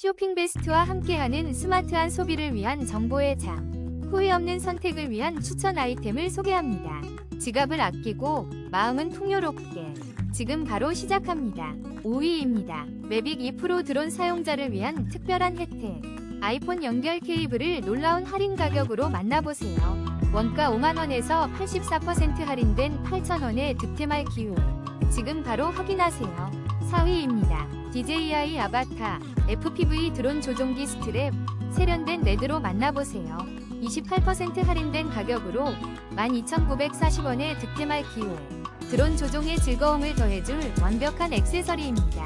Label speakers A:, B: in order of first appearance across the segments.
A: 쇼핑 베스트와 함께하는 스마트한 소비를 위한 정보의 장. 후회 없는 선택을 위한 추천 아이템을 소개합니다. 지갑을 아끼고 마음은 풍요롭게. 지금 바로 시작합니다. 5위입니다. 매빅 2프로 드론 사용자를 위한 특별한 혜택. 아이폰 연결 케이블을 놀라운 할인 가격으로 만나보세요. 원가 5만원에서 84% 할인된 8,000원에 득템할 기회. 지금 바로 확인하세요. 4위입니다. DJI 아바타 FPV 드론 조종기 스트랩 세련된 레드로 만나보세요. 28% 할인된 가격으로 12,940원에 득템할 기회. 드론 조종의 즐거움을 더해줄 완벽한 액세서리입니다.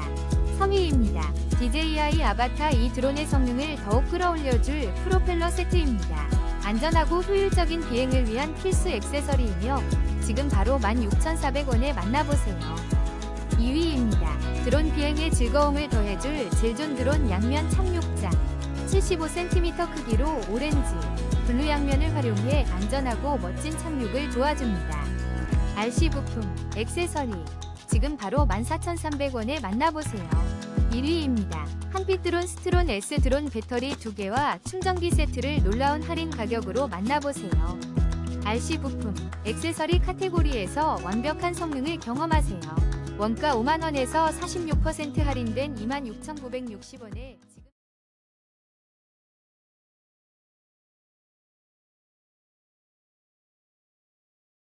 A: 3위입니다. DJI 아바타 이 드론의 성능을 더욱 끌어올려줄 프로펠러 세트입니다. 안전하고 효율적인 비행을 위한 필수 액세서리이며 지금 바로 16,400원에 만나보세요. 2위입니다. 드론 비행의 즐거움을 더해줄 젤존 드론 양면 착륙장 75cm 크기로 오렌지, 블루 양면을 활용해 안전하고 멋진 착륙을 도와줍니다. RC 부품, 액세서리 지금 바로 14,300원에 만나보세요. 1위입니다. 한빛 드론 스트론 S 드론 배터리 2개와 충전기 세트를 놀라운 할인 가격으로 만나보세요. RC 부품, 액세서리 카테고리에서 완벽한 성능을 경험하세요. 원가 5만원에서 46% 할인된 26,960원에